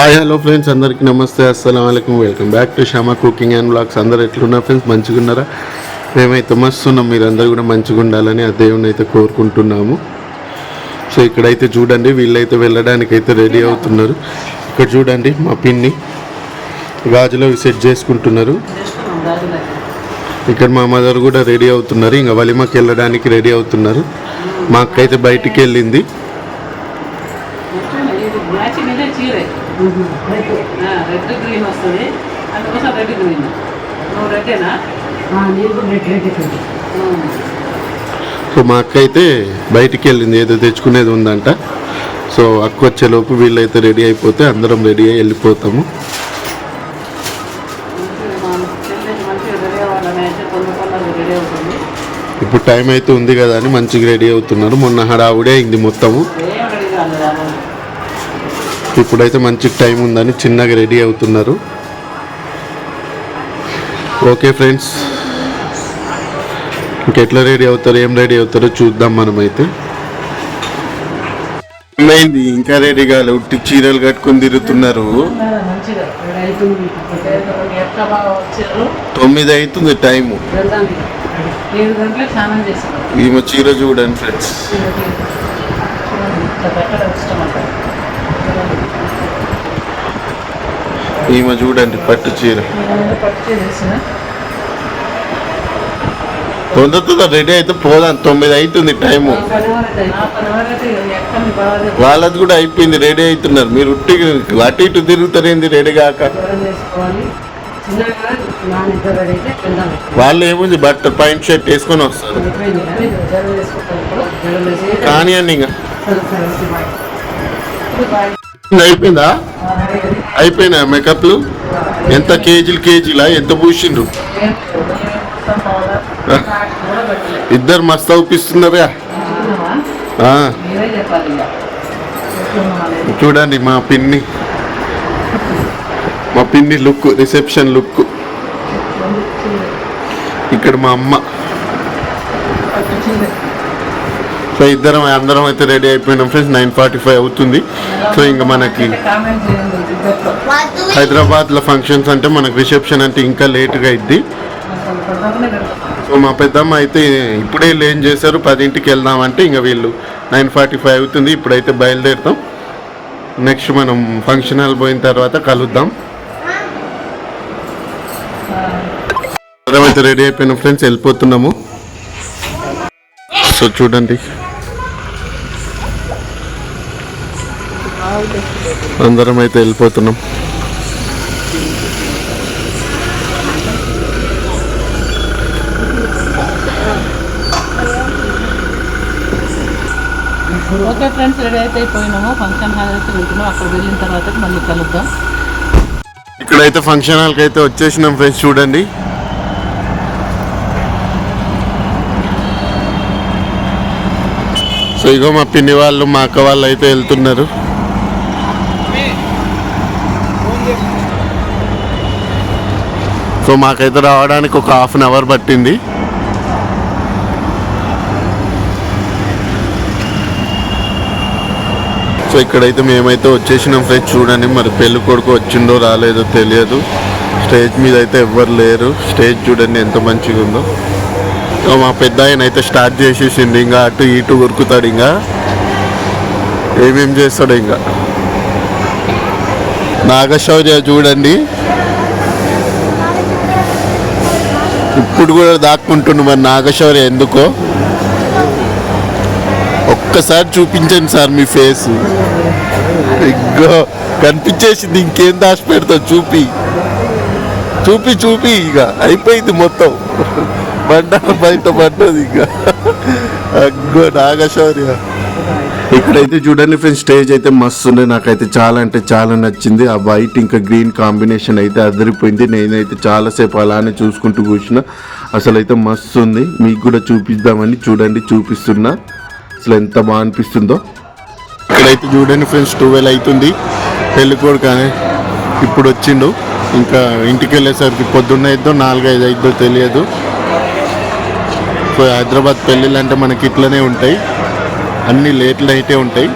Hi hello friends అందరికీ నమస్తే. అస్సలం అయికం welcome back to Shama cooking and blogs అందరు ఎట్లున్నారు ఫ్రెండ్స్ మంచిగా ఉన్నారా మేమైతే మస్తున్నాం. మీరందరూ కూడా మంచిగా ఉండాలని ఆ దేవుని అయితే కోరుకుంటున్నాము. సో ఇక్కడైతే చూడండి వీళ్ళైతే వెళ్ళడానికి అయితే రెడీ అవుతున్నారు. ఇక్కడ చూడండి మా పిన్ని గాజులో సెట్ చేసుకుంటున్నారు. ఇక్కడ మా మదర్ కూడా రెడీ అవుతున్నారు. ఇంకా వలిమకి వెళ్ళడానికి రెడీ అవుతున్నారు. మా అక్క అయితే బయటికి వెళ్ళింది రెడ్ గ్రీన్ వస్తుంది. అందుకోసం రెడ్ గ్రీన్ నువ్వు రెడ్డేనా సో మా అక్క అయితే బయటికి వెళ్ళింది ఏదో తెచ్చుకునేది ఉందంట. సో అక్క వచ్చేలోపు వీళ్ళైతే రెడీ అయిపోతే అందరం రెడీ అయ్యి వెళ్ళిపోతాము. రెడీ రెడీ ఇప్పుడు టైం అయితే ఉంది కదా అని మంచిగా రెడీ అవుతున్నారు. మొన్న హడావుడే అయింది మొత్తము ఏం రెడీ కాలేదు ఆ రోజు. ఇప్పుడైతే మంచి టైం ఉందని చిన్నగా రెడీ అవుతున్నారు. Okay friends. ఇంకెట్లా రెడీ అవుతారు ఏం రెడీ అవుతారో చూద్దాం మనమైతే. ఏమైంది? ఇంకా రెడీ కాలే ఉట్టి చీరలు కట్టుకొని తిరుగుతున్నారు. తొమ్మిది అవుతుంది టైము. ఈమె చీర చూడండి ఫ్రెండ్స్ ఇట్లా పెట్టడం ఇష్టం అంట ఈమె చూడండి పట్టు చీర. తొందర తొందర రెడీ అయితే పోదాం. తొమ్మిది అవుతుంది టైము. వాళ్ళది కూడా అయిపోయింది రెడీ అవుతున్నారు. మీరు ఉట్టి అటు ఇటు తిరుగుతారేంది రెడీ కాక? వాళ్ళు ఏముంది బట్ట పాయింట్ షర్ట్ వేసుకొని వస్తారు. కానీ అండి ఇంకా. అయిపోయిందా? అయిపోయినా మేకప్లు? ఎంత కేజీలు కేజీలా? ఎంత పూసిండ్రు? ఇద్దరు మస్తు అవుపిస్తున్నారా చూడండి మా పిన్ని. మా పిన్ని లుక్ రిసెప్షన్ లుక్. ఇక్కడ మా అమ్మ. సో ఇద్దరం అందరం అయితే రెడీ అయిపోయినాం ఫ్రెండ్స్ నైన్ ఫార్టీ ఫైవ్ అవుతుంది. సో ఇంకా మనకి హైదరాబాద్లో ఫంక్షన్స్ అంటే మనకు రిసెప్షన్ అంటే ఇంకా లేట్గా అయింది సో మా పెద్దమ్మ అయితే ఇప్పుడే ఏం చేశారు? పదింటికి వెళ్దామంటే ఇంకా వీళ్ళు నైన్ ఫార్టీ ఫైవ్ అవుతుంది. ఇప్పుడైతే బయలుదేరుతాం. నెక్స్ట్ మనం ఫంక్షన్ హాల్ పోయిన తర్వాత కలుద్దాం. అందరం అయితే రెడీ అయిపోయిన ఫ్రెండ్స్ వెళ్ళిపోతున్నాము. సో చూడండి. అందరం అయితే వెళ్ళిపోతున్నాం. ఓకే ఫ్రెండ్స్ రెడీ అయితే అయిపోయినాము ఫంక్షన్ హాల్ అయితే వెళ్తున్నాం. అక్కడ వెళ్ళిన తర్వాత మళ్ళీ కలుద్దాం. ఇక్కడైతే ఫంక్షన్ హాల్కి అయితే వచ్చేసినాం ఫ్రెండ్స్ చూడండి. సో ఇగో మా పిన్ని వాళ్ళు మా అక్క వాళ్ళు అయితే వెళ్తున్నారు. సో మాకైతే రావడానికి ఒక హాఫ్ అన్ అవర్ పట్టింది. సో ఇక్కడైతే మేమైతే వచ్చేసినాం ఫ్రెండ్స్ చూడండి మరి పెళ్ళి కొడుకు వచ్చిందో రాలేదో తెలియదు. స్టేజ్ మీద అయితే ఎవ్వరు లేరు. స్టేజ్ చూడండి ఎంత మంచిగా ఉందో. సో మా పెద్ద ఆయన అయితే స్టార్ట్ చేసేసింది ఇంకా అటు ఇటు ఉరుకుతాడు ఇంకా. ఏమేం చేస్తాడు ఇంకా. నాగశౌర్య చూడండి. ఇప్పుడు కూడా దాక్కుంటుండు మరి నాగశౌర్య ఎందుకో? ఒక్కసారి చూపించండి సార్ మీ ఫేస్. ఇగ్గో కనిపించేసింది ఇంకేం దాచి పెడతావు? చూపి. చూపి చూపి ఇక అయిపోయింది మొత్తం. బండ బయట పడ్డది ఇక అగ్గో నాగశౌర్య. ఇక్కడైతే చూడండి ఫ్రెండ్స్ స్టేజ్ అయితే మస్తు ఉంది. నాకైతే చాలా అంటే చాలా నచ్చింది. ఆ వైట్ ఇంకా గ్రీన్ కాంబినేషన్ అయితే అదిరిపోయింది. నేనైతే చాలాసేపు అలానే చూసుకుంటూ కూర్చున్నా. అసలు అయితే మస్తు ఉంది. మీకు కూడా చూపిద్దామని చూడండి చూపిస్తున్నా. అసలు ఎంత బాగా అనిపిస్తుందో. ఇక్కడైతే చూడండి ఫ్రెండ్స్ ట్వెల్వ్ అవుతుంది పెళ్ళికోడు కానీ ఇప్పుడు వచ్చిండు. ఇంకా ఇంటికి వెళ్ళేసరికి పొద్దున్న అయిద్దో నాలుగైదు అయిద్దో తెలియదు. హైదరాబాద్ పెళ్ళిళ్ళు అంటే మనకి ఇట్లనే ఉంటాయి. అన్నీ లేట్ నైటే ఉంటాయి.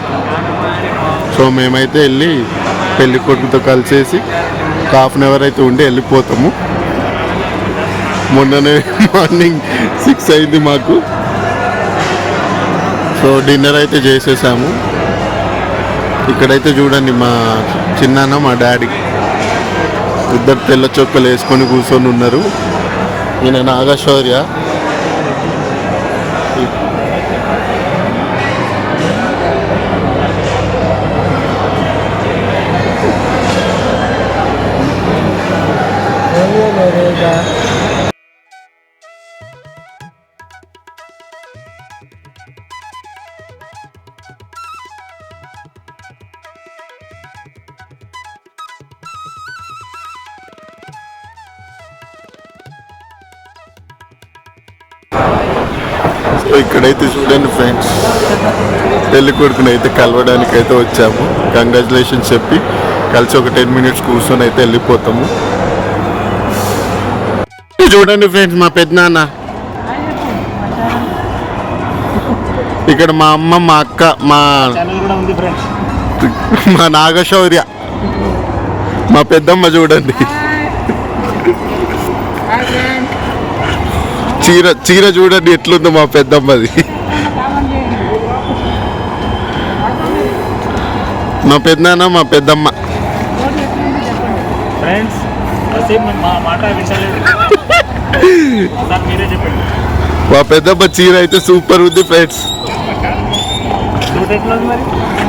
సో మేమైతే వెళ్ళి పెళ్ళి కొడుకుతో కలిసేసి హాఫ్ అన్ అవర్ అయితే ఉండి వెళ్ళిపోతాము. మొన్ననే మార్నింగ్ సిక్స్ అయింది మాకు. సో డిన్నర్ అయితే చేసేసాము. ఇక్కడైతే చూడండి మా చిన్నాన్న మా డాడీ. ఇద్దరు తెల్ల చొక్కలు వేసుకొని కూర్చొని ఉన్నారు. ఈయన నాగశౌర్య. సో ఇక్కడైతే చూడండి ఫ్రెండ్స్ పెళ్ళి కొడుకుని అయితే కలవడానికి అయితే వచ్చాము. కంగ్రాచులేషన్స్ చెప్పి కలిసి ఒక టెన్ మినిట్స్ కూర్చొని అయితే వెళ్ళిపోతాము. చూడండి ఫ్రెండ్స్ మా పెద్దనాన్న. ఇక్కడ మా అమ్మ మా అక్క మా మా నాగశౌర్య. మా పెద్దమ్మ చూడండి. చీర చీర చూడండి ఎట్లుందో మా పెద్దమ్మది. మా పెద్దనాన్న మా పెద్దమ్మ. ఫ్రెండ్స్ మా మాట వింటలేదు మా పెద్దమ్మ చీర అయితే సూపర్ ఉంది ఫ్రెండ్స్.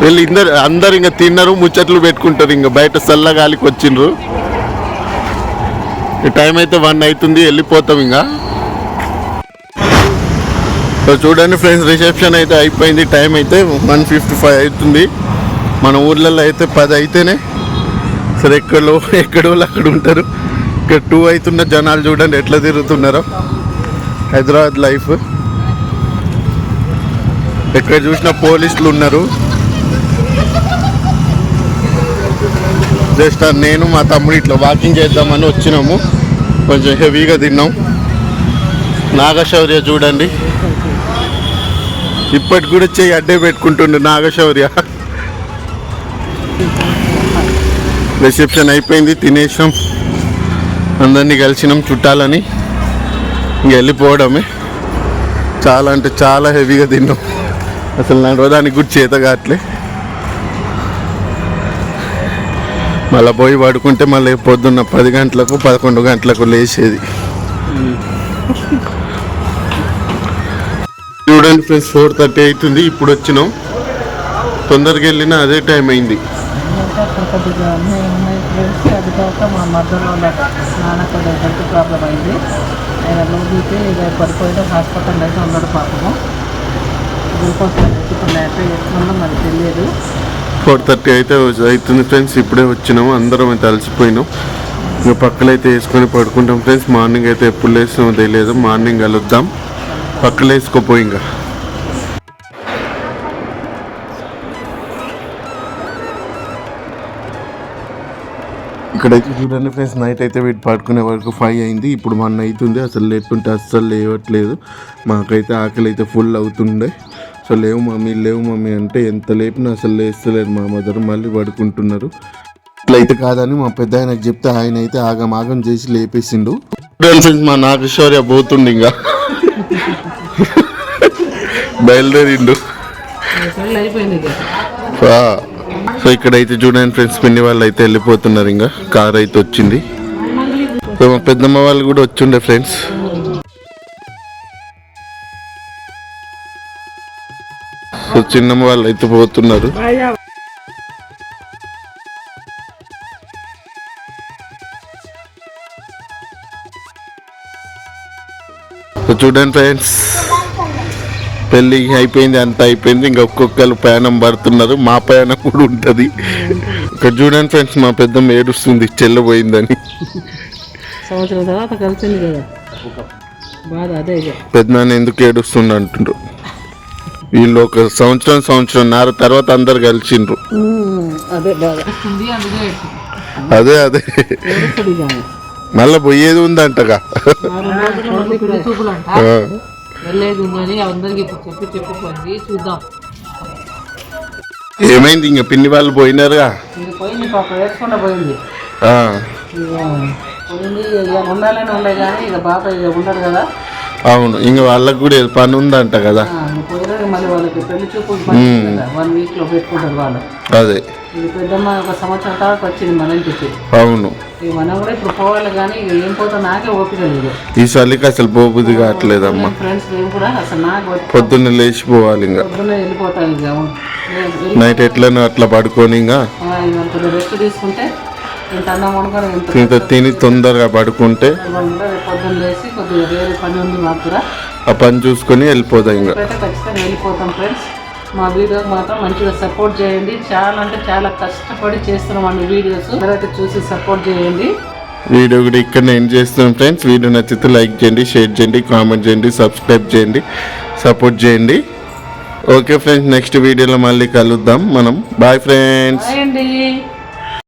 వీళ్ళు ఇందరు అందరు ఇంకా తిన్నారు ముచ్చట్లు పెట్టుకుంటారు ఇంకా బయట చల్లగాలికి వచ్చిండ్రు. ఈ టైం అయితే వన్ అవుతుంది వెళ్ళిపోతాం ఇంకా. చూడండి ఫ్రెండ్స్ రిసెప్షన్ అయితే అయిపోయింది టైం అయితే వన్ ఫిఫ్టీ ఫైవ్ అవుతుంది. మన ఊర్లలో అయితే పది అయితేనే సరే ఎక్కడో ఎక్కడో వాళ్ళు అక్కడ ఉంటారు. ఇక్కడ టూ అవుతున్న జనాలు చూడండి ఎట్లా తిరుగుతున్నారో. హైదరాబాద్ లైఫ్. ఎక్కడ చూసినా పోలీసులు ఉన్నారు. జస్ట్ నేను మా తమ్ముడు ఇట్లా వాకింగ్ చేద్దామని వచ్చినాము. కొంచెం హెవీగా తిన్నాం. నాగశౌర్య చూడండి. ఇప్పటి కూడా చేయి అడ్డే పెట్టుకుంటుండే నాగశౌర్య. రిసెప్షన్ అయిపోయింది తినేసాం. అందరినీ కలిసినాం చుట్టాలని. ఇంక వెళ్ళిపోవడమే. చాలా అంటే చాలా హెవీగా తిన్నాం. అసలు నడవడానికి కూడా చేత కావట్లే. మళ్ళీ పోయి పడుకుంటే మళ్ళీ పొద్దున్న పది గంటలకు పదకొండు గంటలకు లేచేది. చూడండి ఫ్రెండ్స్ ఫోర్ థర్టీ అవుతుంది. ఇప్పుడు వచ్చినాం. తొందరగా వెళ్ళినా అదే టైం అయింది. అక్కడ ఫ్రెండ్స్ అది కాక మా మధ్యలో వాళ్ళ నాన్న కొద్దిగా హెల్త్ ప్రాబ్లం అయింది. ఆయన లోపలికి ఇక పడిపోయిన హాస్పిటల్ అయితే ఉన్నాడు పాపము. గ్లూకోజ్ ఇప్పుడు ఎట్లుందో మరి తెలియదు. ఫోర్ థర్టీ అయితే అవుతుంది ఫ్రెండ్స్ ఇప్పుడే వచ్చినాము అందరం అయితే అలసిపోయినాం. ఇంకా పక్కలైతే వేసుకొని పడుకుంటాం ఫ్రెండ్స్ మార్నింగ్ అయితే ఎప్పుడు లేస్తామో తెలియదు మార్నింగ్ కలుద్దాం. పక్కలు వేసుకోపోయి ఇంకా. ఇక్కడైతే చూడండి ఫ్రెండ్స్ నైట్ అయితే వీటి పడుకునే వరకు ఫైవ్ అయింది. ఇప్పుడు వన్ అవుతుంది. అసలు లేకుంటే అస్సలు లేవట్లేదు. మాకైతే ఆకలి అయితే ఫుల్ అవుతుండే. సో లేవు మమ్మీ లేవు మమ్మీ అంటే ఎంత లేపినా అసలు లేస్తలేరు మా మదర్ మళ్ళీ పడుకుంటున్నారు. ఇట్లయితే కాదని మా పెద్ద ఆయనకు చెప్తే ఆయన అయితే ఆగం ఆగం చేసి లేపేసిండు. ఫ్రెండ్స్ మా నాగేశ్వర్య పోతుండు ఇంకా. బయలుదేరిండు. అయిపోయింది సో ఇక్కడైతే చూడండి ఫ్రెండ్స్ పిన్ని వాళ్ళు అయితే వెళ్ళిపోతున్నారు ఇంకా. కార్ అయితే వచ్చింది. సో మా పెద్దమ్మ వాళ్ళు కూడా వచ్చిండే ఫ్రెండ్స్. సో చిన్నమ్మ వాళ్ళు అయితే పోతున్నారు. సో చూడండి ఫ్రెండ్స్. పెళ్ళి అయిపోయింది అంత అయిపోయింది. ఇంకా ఒక్కొక్కరు ప్రయాణం పడుతున్నారు. మా ప్రయాణం కూడా ఉంటుంది. ఇక్కడ చూడండి ఫ్రెండ్స్ మా పెద్దమ్మ ఏడుస్తుంది చెల్లబోయిందని సంవత్సరం తర్వాత కలిసింది కదా. బాధ అదే పెద్దనాన్న ఎందుకు ఏడుస్తుంది అంటుండ్రు. వీళ్ళు ఒక సంవత్సరం సంవత్సరం నార తర్వాత అందరు కలిసిండ్రు. అదే అదే అదే. మళ్ళీ పోయేది ఉందంటగా. పెళ్ళి చూపులు అంట ఆ, వెళ్ళేది ఉందని అందరికి ఇప్పుడు చెప్పి చెప్పిపోయింది చూద్దాం ఏమైంది ఇంకా పిన్ని వాళ్ళు పోయినారుగా ఇది పోయింది పాప వేసుకుండా పోయింది ఆ, ఇక పోయింది ఇక ఉండాలని ఉండే కానీ ఇక పాప ఇక ఉండదు కదా అవును ఇంక వాళ్ళకు కూడా ఏదో పని ఉందంట కదా ఆ, ఇక పోయినాక మళ్ళీ వాళ్ళకి పెళ్ళి చూపులు వన్ వీక్లో పెట్టుకుంటారు వాళ్ళు అదే ఇది పెద్దమ్మ ఒక సంవత్సరం తర్వాత వచ్చింది మన ఇంటికి అవును. ఇక మనం కూడా ఇప్పుడు పోవాలి కానీ ఇక ఏం పోతా నాకే ఓపిక లేదు. ఈ చలికి అసలు పోబుద్ది కావట్లేదమ్మా. ఫ్రెండ్స్ మేము కూడా అసలు నాకు వచ్చి పొద్దున్న లేచిపోవాలి ఇంకా. పొద్దున్నే వెళ్ళిపోతాను ఇక నేను వెళ్ళి- నైట్ ఎట్లనో అట్లా పడుకొని ఇంకా. ఆ, ఇక కొద్దిగా రెస్ట్ తీసుకుంటే ఇంత అన్నం వండుకొని ఇంత ఇంత తిని తొందరగా పడుకుంటే వండుకుంటే రేపు పొద్దున్న లేచి కొద్దిగా వేరే పని ఉంది మాకు కూడా. ఆ పని చూసుకొని వెళ్ళిపోదాం ఇంకా. ఇప్పుడైతే ఖచ్చితంగా వెళ్ళిపోతాం ఫ్రెండ్స్ మా వీడియోకి మాత్రం మంచిగా సపోర్ట్ చేయండి. చాలా అంటే చాలా కష్టపడి చేస్తున్నాం అండి వీడియోస్. అందరైతే చూసి సపోర్ట్ చేయండి. వీడియో కూడా ఇక్కడ ఎండ్ చేస్తున్నాం ఫ్రెండ్స్ వీడియో నచ్చితే లైక్ చేయండి షేర్ చేయండి కామెంట్ చేయండి సబ్స్క్రైబ్ చేయండి సపోర్ట్ చేయండి. ఓకే ఫ్రెండ్స్ నెక్స్ట్ వీడియోలో మళ్ళీ కలుద్దాం మనం. Bye friends